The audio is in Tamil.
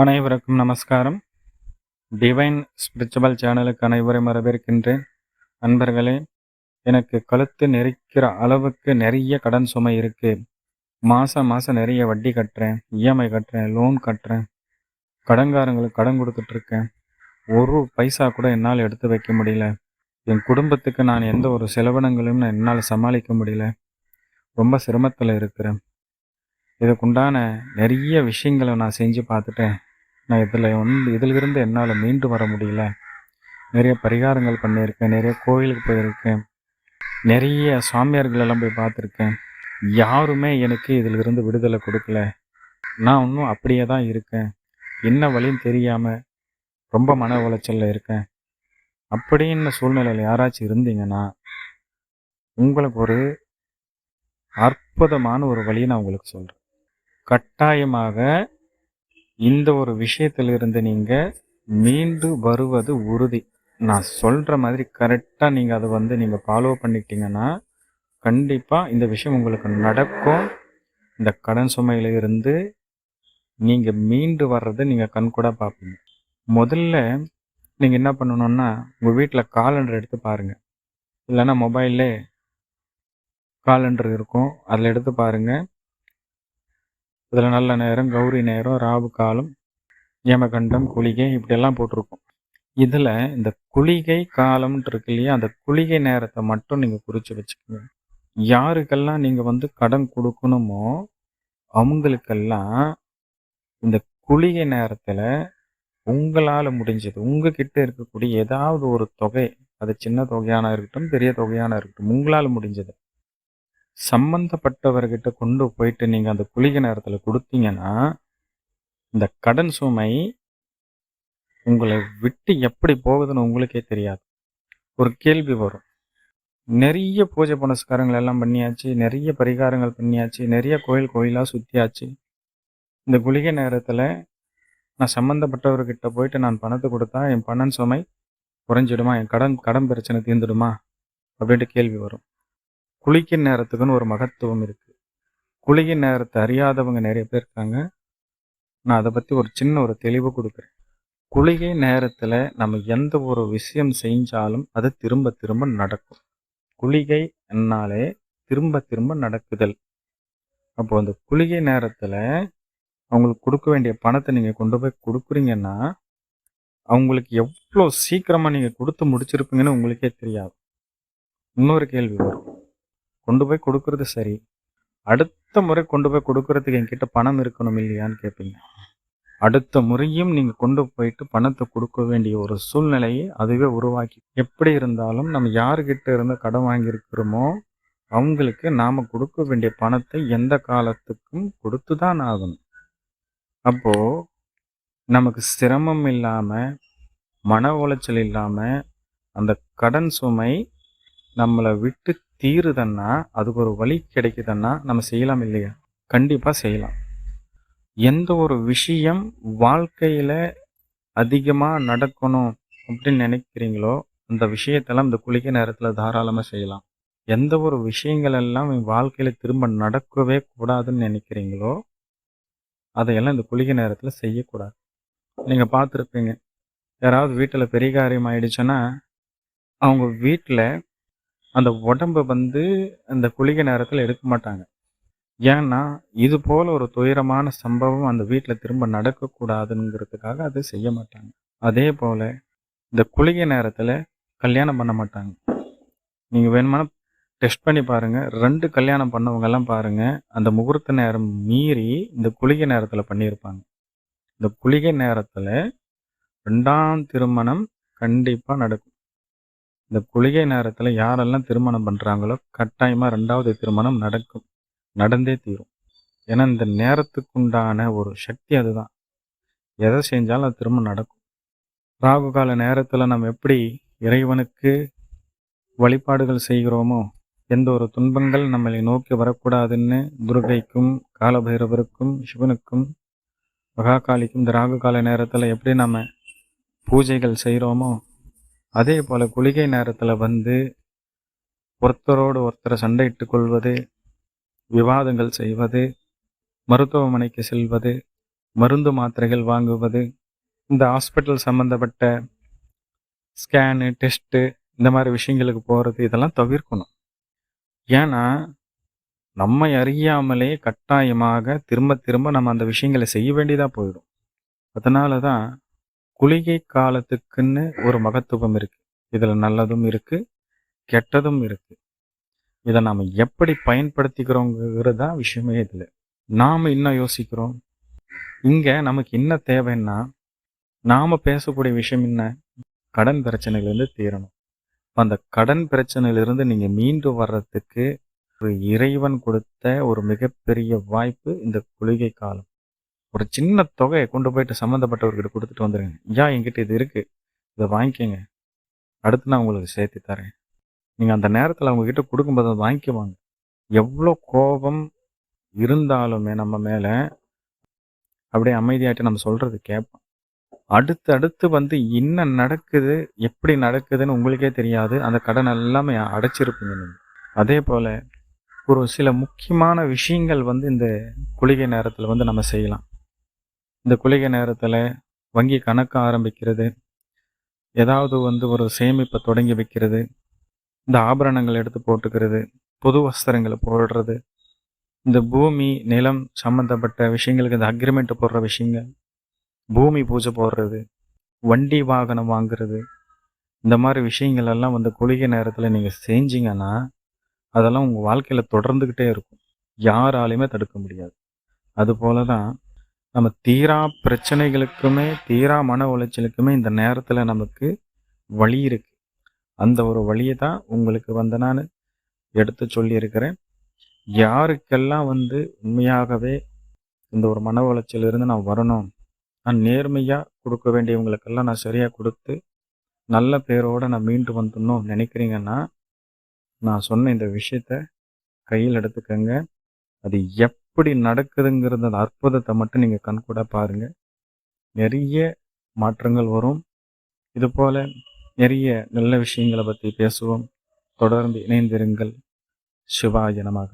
அனைவருக்கும் நமஸ்காரம். டிவைன் ஸ்பிரிச்சுவல் சேனலுக்கு அனைவரும் வரவேற்கின்றேன். அன்பர்களே எனக்கு கழுத்து நெரிக்கிற அளவுக்கு நிறைய கடன் சுமை இருக்கு. மாதம் மாதம் நிறைய வட்டி கட்டுறேன் இஎம்ஐ கட்டுறேன் லோன் கட்டுறேன். கடன்காரங்களுக்கு கடன் கொடுத்துட்ருக்கேன் ஒரு பைசா கூட என்னால் எடுத்து வைக்க முடியல. என் குடும்பத்துக்கு நான் எந்த ஒரு செலவினங்களையும் நான் என்னால் சமாளிக்க முடியல. ரொம்ப சிரமத்தில் இருக்கிறேன். இதுக்குண்டான நிறைய விஷயங்களை நான் செஞ்சு பார்த்துட்டேன். நான் இதில் வந்து இதிலிருந்து என்னால் மீண்டு வர முடியல. நிறைய பரிகாரங்கள் பண்ணியிருக்கேன் நிறைய கோயிலுக்கு போயிருக்கேன் நிறைய சாமியார்களெல்லாம் போய் பார்த்துருக்கேன். யாருமே எனக்கு இதிலிருந்து விடுதலை கொடுக்கல. நான் இன்னும் அப்படியே தான் இருக்கேன். என்ன வழின்னு தெரியாமல் ரொம்ப மன உளைச்சலில் இருக்கேன். அப்படின்னு சூழ்நிலையில் யாராச்சும் இருந்தீங்கன்னா உங்களுக்கு ஒரு அற்புதமான ஒரு வழியை நான் உங்களுக்கு சொல்கிறேன் கட்டாயமாக இந்த ஒரு விஷயத்திலிருந்து நீங்கள் மீண்டு வருவது உறுதி. நான் சொல்கிற மாதிரி கரெக்டாக நீங்கள் அதை வந்து நீங்கள் ஃபாலோ பண்ணிட்டீங்கன்னா கண்டிப்பாக இந்த விஷயம் உங்களுக்கு நடக்கும். இந்த கடன் சுமையிலிருந்து நீங்கள் மீண்டு வர்றதை நீங்கள் கண்கூட பார்ப்பீங்க. முதல்ல நீங்கள் என்ன பண்ணணுன்னா உங்கள் வீட்டில் காலண்டர் எடுத்து பாருங்கள் இல்லைன்னா மொபைல்லே காலண்டர் இருக்கும். அதில் எடுத்து பாருங்கள் இதில் நல்ல நேரம் கௌரி நேரம் ராவு காலம் யமகண்டம் குளிகை இப்படியெல்லாம் போட்டிருக்கும். இதில் இந்த குளிகை காலம்ன்ட்டு இருக்கு இல்லையா அந்த குளிகை நேரத்தை மட்டும் நீங்கள் குறித்து வச்சுக்கோங்க. யாருக்கெல்லாம் நீங்கள் வந்து கடன் கொடுக்கணுமோ அவங்களுக்கெல்லாம் இந்த குளிகை நேரத்தில் உங்களால் முடிஞ்சது உங்ககிட்ட இருக்கக்கூடிய ஏதாவது ஒரு தொகை அது சின்ன தொகையான இருக்கட்டும் பெரிய தொகையான இருக்கட்டும் உங்களால் முடிஞ்சது சம்பந்தப்பட்டவர்கிட்ட கொண்டு போயிட்டு நீங்கள் அந்த குளிகை நேரத்தில் கொடுத்தீங்கன்னா இந்த கடன் சுமை உங்களை விட்டு எப்படி போகுதுன்னு உங்களுக்கே தெரியாது. ஒரு கேள்வி வரும். நிறைய பூஜை புனஸ்காரங்கள் எல்லாம் பண்ணியாச்சு நிறைய பரிகாரங்கள் பண்ணியாச்சு நிறைய கோயில் கோயிலாக சுற்றியாச்சு இந்த குளிகை நேரத்தில் நான் சம்மந்தப்பட்டவர்கிட்ட போயிட்டு நான் பணத்தை கொடுத்தா என் பணம் சுமை குறைஞ்சிடுமா? என் கடன் கடன் பிரச்சனை தீர்ந்துடுமா? அப்படின்ட்டு கேள்வி வரும். குளிக்கிற நேரத்துக்குன்னு ஒரு மகத்துவம் இருக்குது குளிகை நேரத்தை அறியாதவங்க நிறைய பேர் இருக்காங்க. நான் அதை பற்றி ஒரு சின்ன ஒரு தெளிவு கொடுக்குறேன். குளிகை நேரத்தில் நம்ம எந்த ஒரு விஷயம் செஞ்சாலும் அது திரும்ப திரும்ப நடக்கும். குளிகை என்னாலே திரும்ப திரும்ப நடக்குதல். அப்போ அந்த குளிகை நேரத்தில் அவங்களுக்கு கொடுக்க வேண்டிய பணத்தை நீங்கள் கொண்டு போய் கொடுக்குறீங்கன்னா அவங்களுக்கு எவ்வளோ சீக்கிரமாக நீங்கள் கொடுத்து முடிச்சிருப்பீங்கன்னு உங்களுக்கே தெரியாது. இன்னொரு கேள்வி வரும். கொண்டு போய் கொடுக்கறது சரி. அடுத்த முறை கொண்டு போய் கொடுக்கறதுக்கு என்கிட்ட பணம் இருக்கணும் இல்லையான்னு கேட்பீங்க அடுத்த முறையும் நீங்கள் கொண்டு போயிட்டு பணத்தை கொடுக்க வேண்டிய ஒரு சூழ்நிலையை அதுவே உருவாக்கி எப்படி இருந்தாலும் நம்ம யாருக்கிட்ட இருந்து கடன் வாங்கியிருக்கிறோமோ அவங்களுக்கு நாம் கொடுக்க வேண்டிய பணத்தை எந்த காலத்துக்கும் கொடுத்து தான் ஆகணும். அப்போது நமக்கு சிரமம் இல்லாமல் மன உளைச்சல் இல்லாமல் அந்த கடன் சுமை நம்மளை விட்டு தீருதுன்னா அதுக்கு ஒரு வழி கிடைக்குதுன்னா நம்ம செய்யலாம் இல்லையா? கண்டிப்பாக செய்யலாம். எந்த ஒரு விஷயம் வாழ்க்கையில் அதிகமாக நடக்கணும் அப்படின்னு நினைக்கிறீங்களோ அந்த விஷயத்தெல்லாம் இந்த குளிக்க நேரத்தில் தாராளமாக செய்யலாம். எந்த ஒரு விஷயங்கள் எல்லாம் வாழ்க்கையில் திரும்ப நடக்கவே கூடாதுன்னு நினைக்கிறீங்களோ அதையெல்லாம் இந்த குளிக்க நேரத்தில் செய்யக்கூடாது. நீங்கள் பார்த்துருப்பீங்க. யாராவது வீட்டில் பெரிய காரியம் ஆயிடுச்சுன்னா அவங்க வீட்டில் அந்த உடம்பை வந்து அந்த குளிகை நேரத்தில் எடுக்க மாட்டாங்க. ஏன்னா இது போல ஒரு துயரமான சம்பவம் அந்த வீட்டில் திரும்ப நடக்கக்கூடாதுங்கிறதுக்காக அதை செய்ய மாட்டாங்க. அதே போல் இந்த குளிகை நேரத்தில் கல்யாணம் பண்ண மாட்டாங்க. நீங்கள் வேணுமான டெஸ்ட் பண்ணி பாருங்கள் ரெண்டு கல்யாணம் பண்ணவங்கெல்லாம் பாருங்கள் அந்த முகூர்த்த நேரம் மீறி இந்த குளிகை நேரத்தில் பண்ணியிருப்பாங்க. இந்த குளிகை நேரத்தில் ரெண்டாம் திருமணம் கண்டிப்பாக நடக்கும். இந்த குளிகை நேரத்தில் யாரெல்லாம் திருமணம் பண்ணுறாங்களோ கட்டாயமாக ரெண்டாவது திருமணம் நடக்கும் நடந்தே தீரும். ஏன்னா இந்த நேரத்துக்குண்டான ஒரு சக்தி அதுதான். எதை செஞ்சாலும் அது திரும்ப நடக்கும். ராகு கால நேரத்தில் நம்ம எப்படி இறைவனுக்கு வழிபாடுகள் செய்கிறோமோ எந்த ஒரு துன்பங்கள் நம்மளை நோக்கி வரக்கூடாதுன்னு துர்கைக்கும் காலபைரவருக்கும் சிவனுக்கும் மகாகாலிக்கும் இந்த ராகு கால நேரத்தில் எப்படி நம்ம பூஜைகள் செய்கிறோமோ அதே போல் குளிகை நேரத்தில் வந்து ஒருத்தரோடு ஒருத்தரை சண்டையிட்டு கொள்வது விவாதங்கள் செய்வது மருத்துவமனைக்கு செல்வது மருந்து மாத்திரைகள் வாங்குவது இந்த ஹாஸ்பிட்டல் சம்மந்தப்பட்ட ஸ்கேனு டெஸ்ட்டு இந்த மாதிரி விஷயங்களுக்கு போகிறது இதெல்லாம் தவிர்க்கணும். ஏன்னா நம்மை அறியாமலே கட்டாயமாக திரும்ப திரும்ப நம்ம அந்த விஷயங்களை செய்ய வேண்டியதாக போயிடும். அதனால தான் குளிகை காலத்துக்குன்னு ஒரு மகத்துவம் இருக்குது இதில் நல்லதும் இருக்குது கெட்டதும் இருக்குது இதை நாம் எப்படி பயன்படுத்திக்கிறோங்கிறது தான் விஷயமே இதில். நாம் இன்னும் யோசிக்கிறோம்? இங்கே நமக்கு என்ன தேவைன்னா நாம் பேசக்கூடிய விஷயம் என்ன? கடன் பிரச்சனையிலேருந்து தீரணும். அந்த கடன் பிரச்சனையிலிருந்து நீங்கள் மீண்டு வர்றதுக்கு ஒரு இறைவன் கொடுத்த ஒரு மிகப்பெரிய வாய்ப்பு இந்த குளிகை காலம். ஒரு சின்ன தொகையை கொண்டு போயிட்டு சம்மந்தப்பட்டவர்கிட்ட கொடுத்துட்டு வந்துடுங்க ஐயா என்கிட்ட இது இருக்குது இதை வாங்கிக்கோங்க. அடுத்து நான் உங்களுக்கு சேர்த்து தரேன். நீங்கள் அந்த நேரத்தில் அவங்கக்கிட்ட கொடுக்கும்போது அதை வாங்கிக்குவாங்க. எவ்வளோ கோபம் இருந்தாலுமே நம்ம மேலே அப்படியே அமைதியாகிட்டு நம்ம சொல்கிறது கேட்போம். அடுத்து அடுத்து வந்து என்ன நடக்குது எப்படி நடக்குதுன்னு உங்களுக்கே தெரியாது. அந்த கடன் எல்லாமே அடைச்சிருப்பீங்க நீங்கள் அதே போல் ஒரு சில முக்கியமான விஷயங்கள் வந்து இந்த குளிகை நேரத்தில் வந்து நம்ம செய்யலாம். இந்த குளிகை நேரத்தில் வங்கி கணக்கு ஆரம்பிக்கிறது. ஏதாவது வந்து ஒரு சேமிப்பை தொடங்கி வைக்கிறது. இந்த ஆபரணங்கள் எடுத்து போட்டுக்கிறது. புது வஸ்திரங்களை போடுறது. இந்த பூமி நிலம் சம்மந்தப்பட்ட விஷயங்களுக்கு இந்த அக்ரிமெண்ட் போடுற விஷயங்கள். பூமி பூஜை போடுறது. வண்டி வாகனம் வாங்குறது. இந்த மாதிரி விஷயங்கள் எல்லாம் வந்து குளிகை நேரத்தில் நீங்கள் செஞ்சீங்கன்னா அதெல்லாம் உங்கள் வாழ்க்கையில் தொடர்ந்துக்கிட்டே இருக்கும். யாராலையுமே தடுக்க முடியாது. அதுபோல தான் நம்ம தீரா பிரச்சனைகளுக்குமே தீரா மன உளைச்சலுக்குமே இந்த நேரத்தில் நமக்கு வழி இருக்கு. அந்த ஒரு வழியை தான் உங்களுக்கு வந்து நான் எடுத்து சொல்லியிருக்கிறேன். யாருக்கெல்லாம் வந்து உண்மையாகவே இந்த ஒரு மன உளைச்சலிருந்து நான் வரணும் நான் நேர்மையாக கொடுக்க வேண்டியவங்களுக்கெல்லாம் நான் சரியாக கொடுத்து நல்ல பேரோடு நான் மீண்டு வந்துடணும் நினைக்கிறீங்கன்னா நான் சொன்ன இந்த விஷயத்த கையில் எடுத்துக்கங்க. அது எப் எப்படி நடக்குதுங்கிறது அந்த அற்புதத்தை மட்டும் நீங்கள் கண்கூட பாருங்கள் நிறைய மாற்றங்கள் வரும். இது போல் நிறைய நல்ல விஷயங்களை பற்றி பேசுவோம். தொடர்ந்து இணைந்திருங்கள். சிவாய நமக.